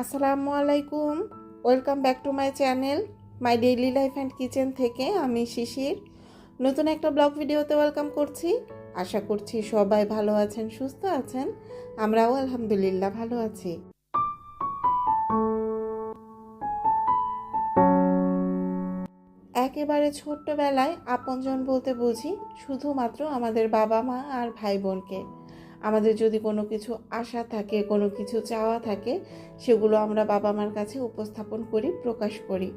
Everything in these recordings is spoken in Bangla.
আসসালামু আলাইকুম। Welcome back to my channel my daily life and kitchen থেকে আমি শিশির। নতুন একটা ব্লগ ভিডিওতে ওয়েলকাম করছি। আশা করছি সবাই ভালো আছেন, সুস্থ আছেন। আমরাও আলহামদুলিল্লাহ ভালো আছি। একেবারে ছোট্টবেলায় আপনজন বলতে বুঝি, শুধুমাত্র আমাদের বাবা মা আর ভাই বোনকে আমাদের যদি কোনো কিছু আশা থাকে, কোনো কিছু চাওয়া থাকে, সেগুলো আমরা বাবা মার কাছে উপস্থাপন করি, প্রকাশ করি।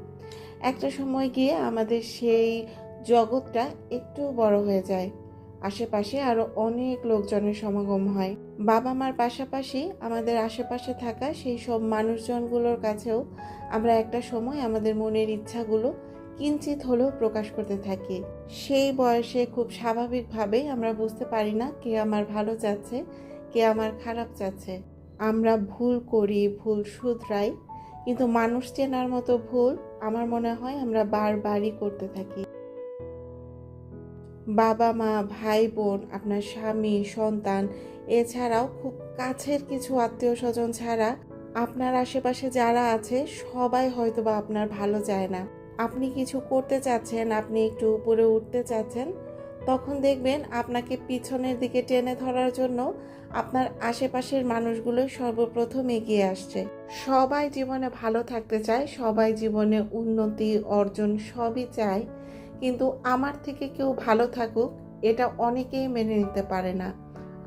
একটা সময় গিয়ে আমাদের সেই জগৎটা একটু বড় হয়ে যায়। আশেপাশে আরও অনেক লোকজনের সমাগম হয়। বাবা মার পাশাপাশি আমাদের আশেপাশে থাকা সেই সব মানুষজনগুলোর কাছেও আমরা একটা সময় আমাদের মনের ইচ্ছাগুলো কিঞ্চিত হলেও প্রকাশ করতে থাকি। সেই বয়সে খুব স্বাভাবিকভাবেই আমরা বুঝতে পারি না কে আমার ভালো চাচ্ছে, কে আমার খারাপ চাচ্ছে। আমরা ভুল করি, ভুল শুধরাই, কিন্তু মানুষ চেনার মতো ভুল আমার মনে হয় আমরা বারবারই করতে থাকি। বাবা মা ভাই বোন আপনার স্বামী, সন্তান, এছাড়াও খুব কাছের কিছু আত্মীয় স্বজন ছাড়া আপনার আশেপাশে যারা আছে সবাই হয়তো বা আপনার ভালো চায় না। আপনি কিছু করতে চাচ্ছেন, আপনি একটু উপরে উঠতে চাচ্ছেন, তখন দেখবেন আপনাকে পিছনের দিকে টেনে ধরার জন্য আপনার আশেপাশের মানুষগুলো সর্বপ্রথম এগিয়ে আসছে। সবাই জীবনে ভালো থাকতে চায়, সবাই জীবনে উন্নতি, অর্জন সবই চায়, কিন্তু আমার থেকে কেউ ভালো থাকুক, এটা অনেকেই মেনে নিতে পারে না।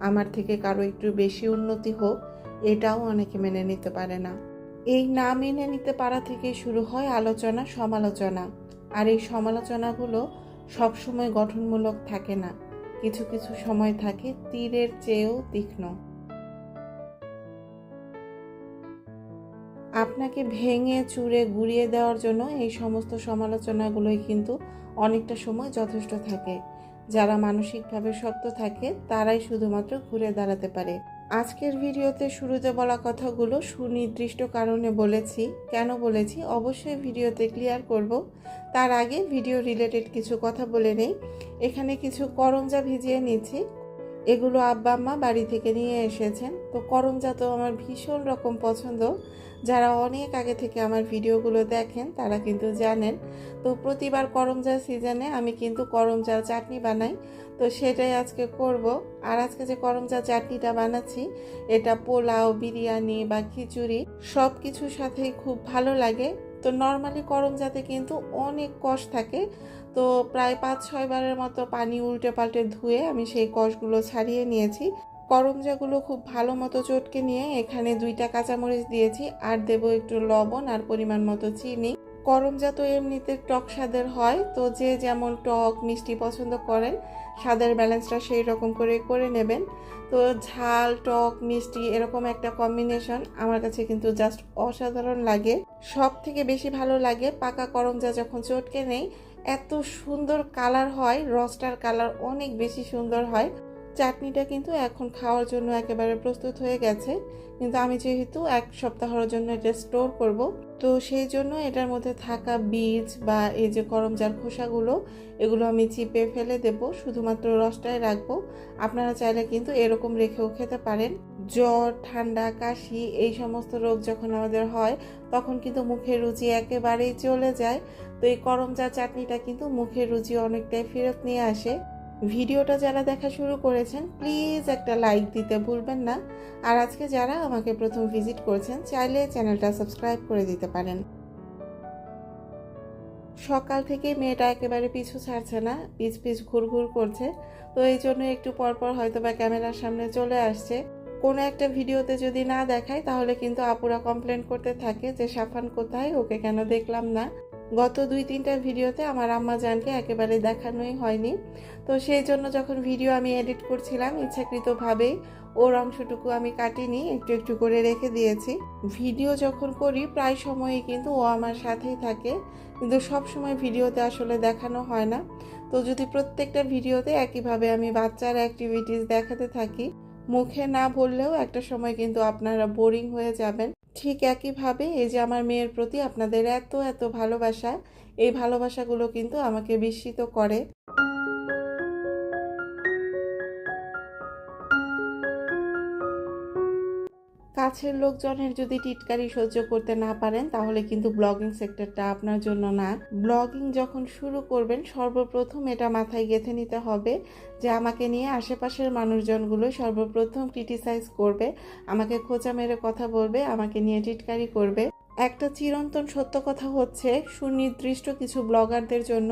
আমার থেকে কারও একটু বেশি উন্নতি হোক, এটাও অনেকে মেনে নিতে পারে না। এই না মেনে নিতে পারা থেকে শুরু হয় আলোচনা, সমালোচনা। আর এই সমালোচনাগুলো সবসময় গঠনমূলক থাকে না। কিছু কিছু সময় থাকে তীরের চেয়েও তীক্ষ্ণ। আপনাকে ভেঙে, চুরে, গুড়িয়ে দেওয়ার জন্য এই সমস্ত সমালোচনাগুলোই কিন্তু অনেকটা সময় যথেষ্ট থাকে। যারা মানসিকভাবে শক্ত থাকে, তারাই শুধুমাত্র ঘুরে দাঁড়াতে পারে। আজকের ভিডিওতে শুরুতে বলা কথাগুলো সুনির্দিষ্ট কারণে বলেছি। কেন বলেছি? অবশ্যই ভিডিওতে ক্লিয়ার করব। তার আগে ভিডিও রিলেটেড কিছু কথা বলে নেই। এখানে কিছু করঞ্জা ভিজিয়ে নিচ্ছি। এগুলো আব্বা আম্মা বাড়ি থেকে নিয়ে এসেছেন। তো করঞ্জা তো আমার ভীষণ রকম পছন্দ। যারা অনেক আগে থেকে আমার ভিডিওগুলো দেখেন, তারা কিন্তু জানেন। তো প্রতিবার করমজা সিজনে আমি কিন্তু করমজার চাটনি বানাই। তো সেটাই আজকে করব। আর আজকে যে করমজা চাটনিটা বানাচ্ছি, এটা পোলাও, বিরিয়ানি বা খিচুড়ি সব কিছুর সাথেই খুব ভালো লাগে। তো নর্মালি করমজাতে কিন্তু অনেক কষ থাকে। তো প্রায় পাঁচ ছয় বারের মতো পানি উল্টে পাল্টে ধুয়ে আমি সেই কষগুলো ছাড়িয়ে নিয়েছি। করমজাগুলো খুব ভালো মতো চটকে নিয়ে এখানে দুইটা কাঁচামরিচ দিয়েছি। আর দেব একটু লবণ আর পরিমাণ মতো চিনি। করমজা তো এমনিতে টক স্বাদের হয়, তো যে যেমন টক, মিষ্টি পছন্দ করেন, স্বাদের ব্যালেন্সটা সেই রকম করে করে নেবেন। তো ঝাল, টক, মিষ্টি এরকম একটা কম্বিনেশন আমার কাছে কিন্তু জাস্ট অসাধারণ লাগে। সব থেকে বেশি ভালো লাগে পাকা করমজা যখন চটকে নেই, এত সুন্দর কালার হয়, রসটার কালার অনেক বেশি সুন্দর হয়। চাটনিটা কিন্তু এখন খাওয়ার জন্য একেবারে প্রস্তুত হয়ে গেছে। কিন্তু আমি যেহেতু এক সপ্তাহের জন্য এটা স্টোর করব, তো সেই জন্য এটার মধ্যে থাকা বীজ বা এই যে করমজার খোসাগুলো, এগুলো আমি চিপে ফেলে দেব। শুধুমাত্র রসটাই রাখব। আপনারা চাইলে কিন্তু এরকম রেখেও খেতে পারেন। জ্বর, ঠান্ডা, কাশি, এই সমস্ত রোগ যখন আমাদের হয়, তখন কিন্তু মুখের রুচি একেবারেই চলে যায়। তো এই করমজা চাটনিটা কিন্তু মুখের রুচি অনেকটাই ফেরত নিয়ে আসে। ভিডিওটা যারা দেখা শুরু করেছেন প্লিজ একটা লাইক দিতে ভুলবেন না। আর আজকে যারা আমাকে প্রথম ভিজিট করেছেন, চাইলে চ্যানেলটা সাবস্ক্রাইব করে দিতে পারেন। সকাল থেকে মেয়েটা একেবারে পিছু ছাড়ছে না, পিছ পিছ ঘুরঘুর করছে। তো এই জন্য একটু পরপর হয়তো বা ক্যামেরার সামনে চলে আসছে। কোনো একটা ভিডিওতে যদি না দেখায়, তাহলে কিন্তু আপুরা কমপ্লেন করতে থাকে যে, সাফান কোথায়? ওকে কেন দেখলাম না? গত দুই, তিনটা ভিডিওতে আমার আম্মা জানকে একেবারে দেখানোই হয়নি। তো সেই জন্য যখন ভিডিও আমি এডিট করছিলাম, ইচ্ছাকৃতভাবেই ওর অংশটুকু আমি কাটিনি, একটু একটু করে রেখে দিয়েছি। ভিডিও যখন করি, প্রায় সময়ই কিন্তু ও আমার সাথেই থাকে। কিন্তু সব সময় ভিডিওতে আসলে দেখানো হয় না। তো যদি প্রত্যেকটা ভিডিওতে একইভাবে আমি বাচ্চার অ্যাক্টিভিটিস দেখাতে থাকি, মুখে না বললেও একটা সময় কিন্তু আপনারা বোরিং হয়ে যাবেন। ঠিক একইভাবে এই যে আমার মেয়ের প্রতি আপনাদের এত এত ভালোবাসা, এই ভালোবাসাগুলো কিন্তু আমাকে বিস্মিত করে। কাছের লোকজনের যদি টিটকারি সহ্য করতে না পারেন, তাহলে কিন্তু ব্লগিং সেক্টরটা আপনার জন্য না। ব্লগিং যখন শুরু করবেন, সর্বপ্রথম এটা মাথায় গেঁথে নিতে হবে যে আমাকে নিয়ে আশেপাশের মানুষজনগুলো সর্বপ্রথম ক্রিটিসাইজ করবে, আমাকে খোঁচা মেরে কথা বলবে, আমাকে নিয়ে টিটকারি করবে। একটা চিরন্তন সত্য কথা হচ্ছে, সুনির্দিষ্ট কিছু ব্লগারদের জন্য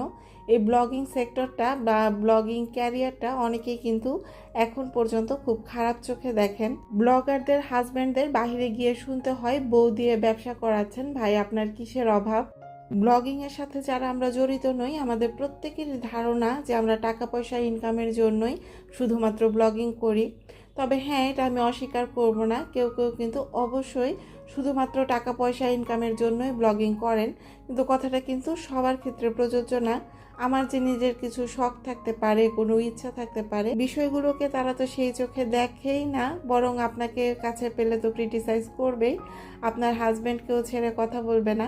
এই ব্লগিং সেক্টরটা বা ব্লগিং ক্যারিয়ারটা অনেকেই কিন্তু এখন পর্যন্ত খুব খারাপ চোখে দেখেন। ব্লগারদের হাজব্যান্ডদের বাইরে গিয়ে শুনতে হয়, বউ দিয়ে ব্যবসা করাচ্ছেন, ভাই আপনার কিসের অভাব? ব্লগিং এর সাথে যারা আমরা জড়িত নই, আমাদের প্রত্যেকের ধারণা যে আমরা টাকা পয়সা ইনকামের জন্যই শুধুমাত্র ব্লগিং করি। তবে হ্যাঁ এটা আমি অস্বীকার করব না, কেউ কেউ কিন্তু অবশ্যই শুধুমাত্র টাকা পয়সা ইনকামের জন্যই ব্লগিং করেন। কিন্তু কথাটা কিন্তু সবার ক্ষেত্রে প্রযোজ্য না। আমার যে নিজের কিছু শখ থাকতে পারে, কোনো ইচ্ছা থাকতে পারে, বিষয়গুলোকে তারা তো সেই চোখে দেখেই না, বরং আপনাকে কাছে পেলে তো ক্রিটিসাইজ করবেই। আপনার হাজব্যান্ডকেও ছেড়ে কথা বলবে না।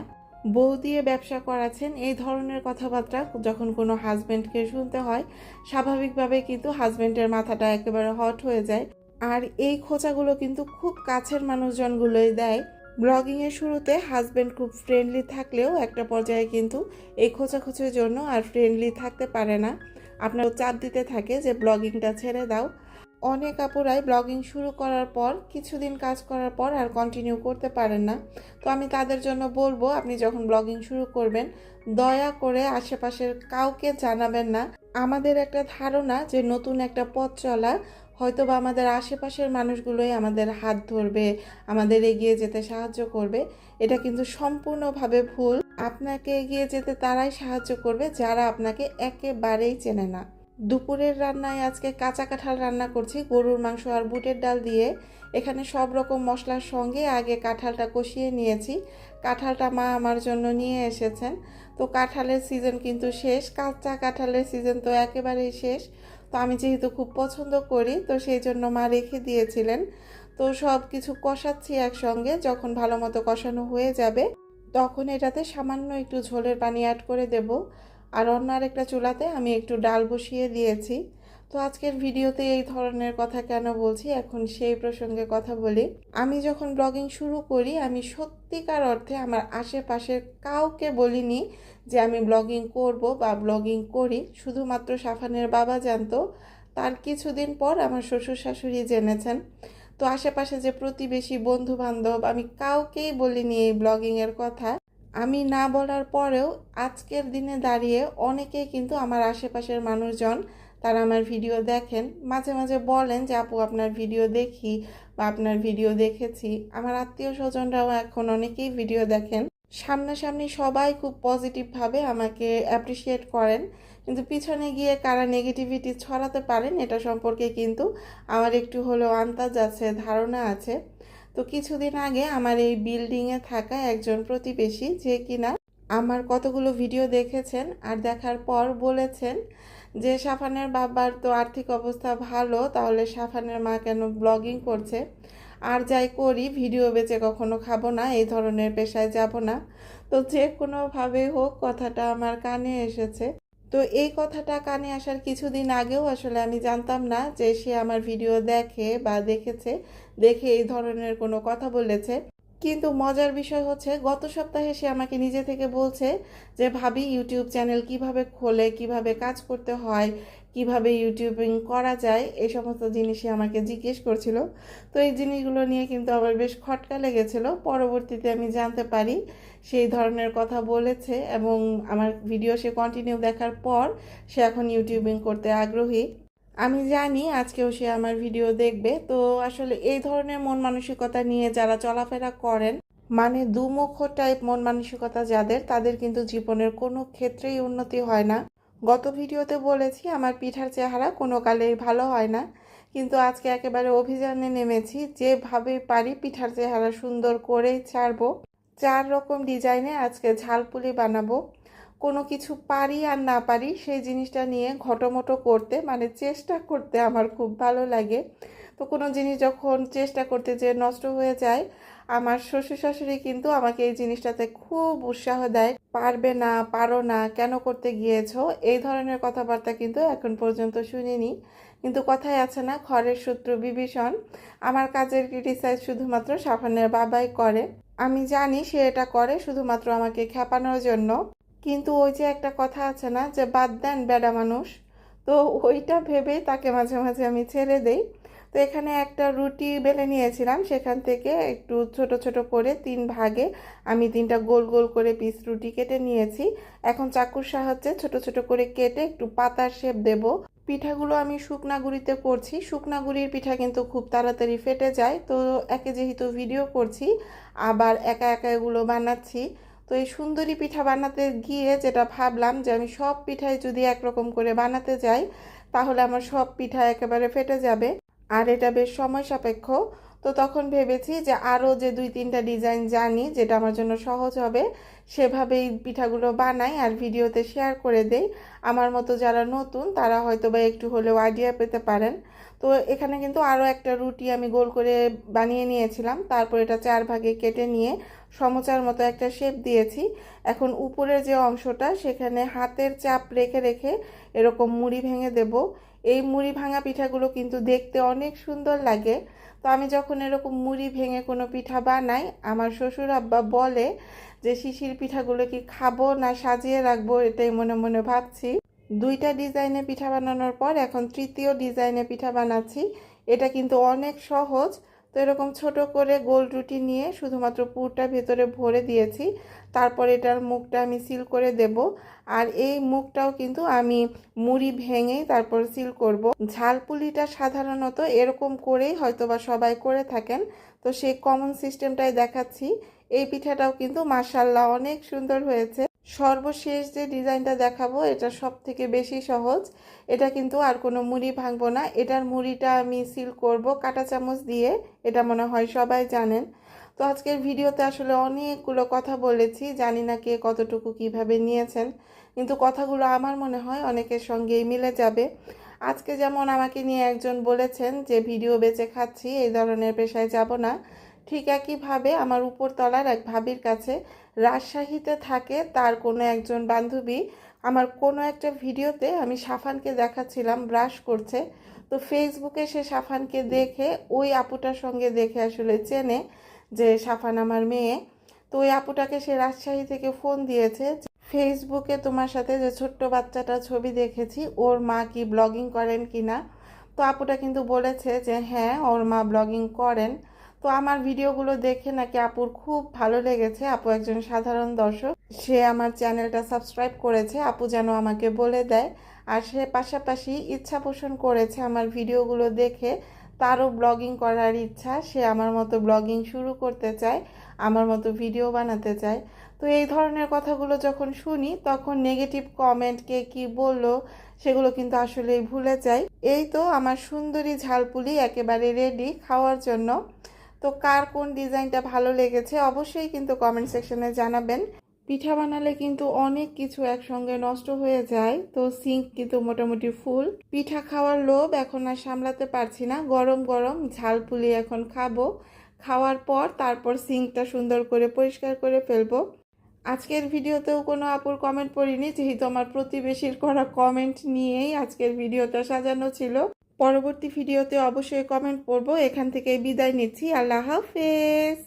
বউ দিয়ে ব্যবসা করাচ্ছেন, এই ধরনের কথাবার্তা যখন কোনো হাজব্যান্ডকে শুনতে হয় স্বাভাবিকভাবে কিন্তু হাজব্যান্ডের মাথাটা একেবারে হট হয়ে যায়। আর এই খোঁচাগুলো কিন্তু খুব কাছের মানুষজনগুলোই দেয়। ব্লগিংয়ের শুরুতে হাজব্যান্ড খুব ফ্রেন্ডলি থাকলেও একটা পর্যায়ে কিন্তু এই খোঁচাখুচির জন্য আর ফ্রেন্ডলি থাকতে পারে না। আপনার চাপ দিতে থাকে যে ব্লগিংটা ছেড়ে দাও। অনেক আপুরাই ব্লগিং শুরু করার পর, কিছুদিন কাজ করার পর আর কন্টিনিউ করতে পারেন না। তো আমি তাদের জন্য বলব, আপনি যখন ব্লগিং শুরু করবেন, দয়া করে আশেপাশের কাউকে জানাবেন না। আমাদের একটা ধারণা যে নতুন একটা পথ চলা হয়তো বা আমাদের আশেপাশের মানুষগুলোই আমাদের হাত ধরবে, আমাদের এগিয়ে যেতে সাহায্য করবে। এটা কিন্তু সম্পূর্ণভাবে ভুল। আপনাকে এগিয়ে যেতে তারাই সাহায্য করবে, যারা আপনাকে একেবারেই চেনে না। দুপুরের রান্নায় আজকে কাঁচা কাঁঠাল রান্না করছি, গরুর মাংস আর বুটের ডাল দিয়ে। এখানে সব রকম মশলার সঙ্গে আগে কাঁঠালটা কষিয়ে নিয়েছি। কাঁঠালটা মা আমার জন্য নিয়ে এসেছেন। তো কাঁঠালের সিজন কিন্তু শেষ, কাঁচা কাঁঠালের সিজন তো একেবারেই শেষ। তো আমি যেহেতু খুব পছন্দ করি, তো সেই জন্য মা রেখে দিয়েছিলেন। তো সব কিছু কষাচ্ছি একসঙ্গে, যখন ভালো মতো কষানো হয়ে যাবে, তখন এটাতে সামান্য একটু ঝোলের পানি অ্যাড করে দেব। আর অন্য আরেকটা চুলাতে আমি একটু ডাল বসিয়ে দিয়েছি। তো আজকের ভিডিওতে এই ধরনের কথা কেন বলছি? এখন সেই প্রসঙ্গে কথা বলি। আমি যখন ব্লগিং শুরু করি, আমি সত্যিকার অর্থে আমার আশেপাশের কাউকে বলিনি যে আমি ব্লগিং করব বা ব্লগিং করি। শুধুমাত্র সাফানের বাবা জানতো। তার কিছুদিন পর আমার শ্বশুর শাশুড়ি জেনেছেন। তো আশেপাশে যে প্রতিবেশী বন্ধু বান্ধব আমি কাউকেই বলিনি এই ব্লগিংয়ের কথা। আমি না বলার পরেও আজকের দিনে দাঁড়িয়ে অনেকেই কিন্তু আমার আশেপাশের মানুষজন তারা আমার ভিডিও দেখেন। মাঝে মাঝে বলেন যে, আপু, আপনার ভিডিও দেখি বা আপনার ভিডিও দেখেছি। আমার আত্মীয় স্বজনরাও এখন অনেকেই ভিডিও দেখেন। সামনাসামনি সবাই খুব পজিটিভভাবে আমাকে অ্যাপ্রিসিয়েট করেন। কিন্তু পিছনে গিয়ে কারা নেগেটিভিটি ছড়াতে পারেন, এটা সম্পর্কে কিন্তু আমার একটু হলেও আন্দাজ আছে, ধারণা আছে। তো কিছুদিন আগে আমার এই বিল্ডিংয়ে থাকা একজন প্রতিবেশী, যে কিনা আমার কতগুলো ভিডিও দেখেছেন আর দেখার পর বলেছেন যে সাফানের বাবার তো আর্থিক অবস্থা ভালো, তাহলে সাফানের মা কেন ব্লগিং করছে? আর যাই করি ভিডিও বেচে কখনো খাব না, এই ধরনের পেশায় যাব না। তো যে কোনোভাবে হোক, কথাটা আমার কানে এসেছে। তো এই কথাটা কানে আসার কিছুদিন আগেও আসলে আমি জানতাম না যে সে আমার ভিডিও দেখে বা দেখেছে, দেখে এই ধরনের কোনো কথা বলেছে। কিন্তু মজার বিষয় হচ্ছে, গত সপ্তাহে সে আমাকে নিজে থেকে বলছে যে, ভাবি ইউটিউব চ্যানেল কীভাবে খোলে, কীভাবে কাজ করতে হয়, কীভাবে ইউটিউবিং করা যায়? এই সমস্ত জিনিসই আমাকে জিজ্ঞেস করছিল। তো এই জিনিসগুলো নিয়ে কিন্তু আমার বেশ খটকা লেগেছিল। পরবর্তীতে আমি জানতে পারি সেই ধরনের কথা বলেছে এবং আমার ভিডিও সে কন্টিনিউ দেখার পর সে এখন ইউটিউবিং করতে আগ্রহী। আমি জানি আজকেও সে আমার ভিডিও দেখবে। তো আসলে এই ধরনের মন মানসিকতা নিয়ে যারা চলাফেরা করেন মানে দুমুখ টাইপ মন মানসিকতা যাদের, তাদের কিন্তু জীবনের কোনো ক্ষেত্রেই উন্নতি হয় না। গত ভিডিওতে বলেছি, আমার পিঠার চেহারা কোনো কালেই ভালো হয় না। কিন্তু আজকে একেবারে অভিযানে নেমেছি, যেভাবে পারি পিঠার চেহারা সুন্দর করেই ছাড়বো। চার রকম ডিজাইনে আজকে ঝালপুলি বানাবো। কোনো কিছু পারি আর না পারি, সেই জিনিসটা নিয়ে ঘটোমটো করতে মানে চেষ্টা করতে আমার খুব ভালো লাগে। তো কোনো জিনিস যখন চেষ্টা করতে যে নষ্ট হয়ে যায়, আমার শ্বশুর শাশুড়ি কিন্তু আমাকে এই জিনিসটাতে খুব উৎসাহ দেয়। পারবে না, পারো না, কেন করতে গিয়েছো? এই ধরনের কথাবার্তা কিন্তু এখন পর্যন্ত শুনিনি। কিন্তু কথায় আছে না ঘরের শত্রু বিভীষণ। আমার কাজের ক্রিটিসাইজ শুধুমাত্র সাফানের বাবাই করে। আমি জানি সে এটা করে শুধুমাত্র আমাকে খেপানোর জন্য। কিন্তু ওই যে একটা কথা আছে না, যে বাদ দেন বেডা মানুষ। তো ওইটা ভেবেই তাকে মাঝে মাঝে আমি ছেড়ে দেই। তো এখানে একটা রুটি বেলে নিয়েছিলাম, সেখান থেকে একটু ছোট ছোট করে তিন ভাগে আমি তিনটা গোল গোল করে পিস রুটি কেটে নিয়েছি। এখন চাকুর সাহায্যে ছোট ছোট করে কেটে একটু পাতার শেপ দেব। পিঠাগুলো আমি শুকনা গুঁড়িতে করছি। শুকনা গুঁড়ির পিঠা কিন্তু খুব তাড়াতাড়ি ফেটে যায়। তো একে যেহেতু ভিডিও করছি, আবার একা একা এগুলো বানাচ্ছি। তো এই সুন্দরী পিঠা বানাতে গিয়ে যেটা ভাবলাম যে আমি সব পিঠাই যদি একরকম করে বানাতে যাই, তাহলে আমার সব পিঠা একেবারে ফেটে যাবে। আর এটা বেশ সময় সাপেক্ষ। তো তখন ভেবেছি যে আরও যে দুই তিনটা ডিজাইন জানি, যেটা আমার জন্য সহজ হবে, সেভাবেই পিঠাগুলো বানাই আর ভিডিওতে শেয়ার করে দেই। আমার মতো যারা নতুন, তারা হয়তো বা একটু হলেও আইডিয়া পেতে পারেন। তো এখানে কিন্তু আরও একটা রুটি আমি গোল করে বানিয়ে নিয়েছিলাম। তারপর এটা চার ভাগে কেটে নিয়ে সমচার মতো একটা শেপ দিয়েছি। এখন উপরের যে অংশটা, সেখানে হাতের চাপ রেখে রেখে এরকম মুড়ি ভেঙে দেব। এই মুড়ি ভাঙা পিঠাগুলো কিন্তু দেখতে অনেক সুন্দর লাগে। তো আমি যখন এরকম মুড়ি ভেঙে কোনো পিঠা বানাই, আমার শ্বশুর আব্বা বলে যে, শিশির পিঠাগুলো কি খাব না সাজিয়ে রাখব? এটাই মনে মনে ভাবছি। দুইটা ডিজাইনে পিঠা বানানোর পর এখন তৃতীয় ডিজাইনে পিঠা বানাচ্ছি। এটা কিন্তু অনেক সহজ। তো এরকম ছোট করে গোল রুটি নিয়ে শুধুমাত্র পুরটা ভেতরে ভরে দিয়েছি। তারপর এটার মুখটা আমি সিল করে দেব। আর এই মুখটাও কিন্তু আমি মুড়ি ভেঙেই তারপর সিল করব। ঝালপুলিটা সাধারণত এরকম করেই হয়তোবা সবাই করে থাকেন। তো সেই কমন সিস্টেমটাই দেখাচ্ছি। এই পিঠাটাও কিন্তু মাসাল্লাহ অনেক সুন্দর হয়েছে। সর্বশেষ যে ডিজাইনটা দেখাবো, এটা সব থেকে বেশি সহজ। এটা কিন্তু আর কোনো মুড়ি ভাঙবো না। এটার মুড়িটা আমি সিল করব কাঁটা চামচ দিয়ে, এটা মনে হয় সবাই জানেন। তো আজকের ভিডিওতে আসলে অনেকগুলো কথা বলেছি, জানি না কে কতটুকু কীভাবে নিয়েছেন, কিন্তু কথাগুলো আমার মনে হয় অনেকের সঙ্গেই মিলে যাবে। আজকে যেমন আমাকে নিয়ে একজন বলেছেন যে, ভিডিও বেচে খাচ্ছি, এই ধরনের পেশায় যাব না। ঠিক একইভাবে আমার উপরতলার এক ভাবির কাছে রাজশাহীতে থাকে তার কোনো একজন বান্ধবী। আমার কোনো একটা ভিডিওতে আমি সাফানকে দেখাচ্ছিলাম ব্রাশ করছে। তো ফেসবুকে সে সাফানকে দেখে, ওই আপুটার সঙ্গে দেখে আসলে চেনে যে সাফান আমার মেয়ে। তো ওই আপুটাকে সে রাজশাহী থেকে ফোন দিয়েছে ফেসবুকে তোমার সাথে যে ছোট্ট বাচ্চাটা ছবি দেখেছি, ওর মা কি ব্লগিং করেন কি না তো আপুটা কিন্তু বলেছে যে হ্যাঁ ওর মা ব্লগিং করেন। তো আমার ভিডিওগুলো দেখে নাকি আপুর খুব ভালো লেগেছে। আপু একজন সাধারণ দর্শক। সে আমার চ্যানেলটা সাবস্ক্রাইব করেছে। আপু যেন আমাকে বলে দেয়। আর সে পাশাপাশি ইচ্ছা পোষণ করেছে আমার ভিডিওগুলো দেখে। তারও ব্লগিং করার ইচ্ছা। সে আমার মতো ব্লগিং শুরু করতে চায়, আমার মতো ভিডিও বানাতে চায়। তো এই ধরনের কথাগুলো যখন শুনি, তখন নেগেটিভ কমেন্ট কে কী বলল, সেগুলো কিন্তু আসলেই ভুলে যাই। এই তো আমার সুন্দরী ঝালপুলি একেবারে রেডি খাওয়ার জন্য। তো কার কোন ডিজাইনটা ভালো লেগেছে অবশ্যই কিন্তু কমেন্ট সেকশনে জানাবেন। পিঠা বানালে কিন্তু অনেক কিছু একসঙ্গে নষ্ট হয়ে যায়, তো সিঙ্ক কিন্তু মোটামুটি ফুল। পিঠা খাওয়ার লোভ এখন আর সামলাতে পারছি না, গরম গরম ঝাল পুলি এখন খাব। খাওয়ার পর তারপর সিঙ্কটা সুন্দর করে পরিষ্কার করে ফেলব। আজকের ভিডিওতেও কোনো আপুর কমেন্ট পড়িনি, যেহেতু আমার প্রতিবেশীর করা কমেন্ট নিয়েই আজকের ভিডিওটা সাজানো ছিল। পরবর্তী ভিডিওতে অবশ্যই কমেন্ট করব। এখান থেকে বিদায় নিচ্ছি। আল্লাহ হাফেজ।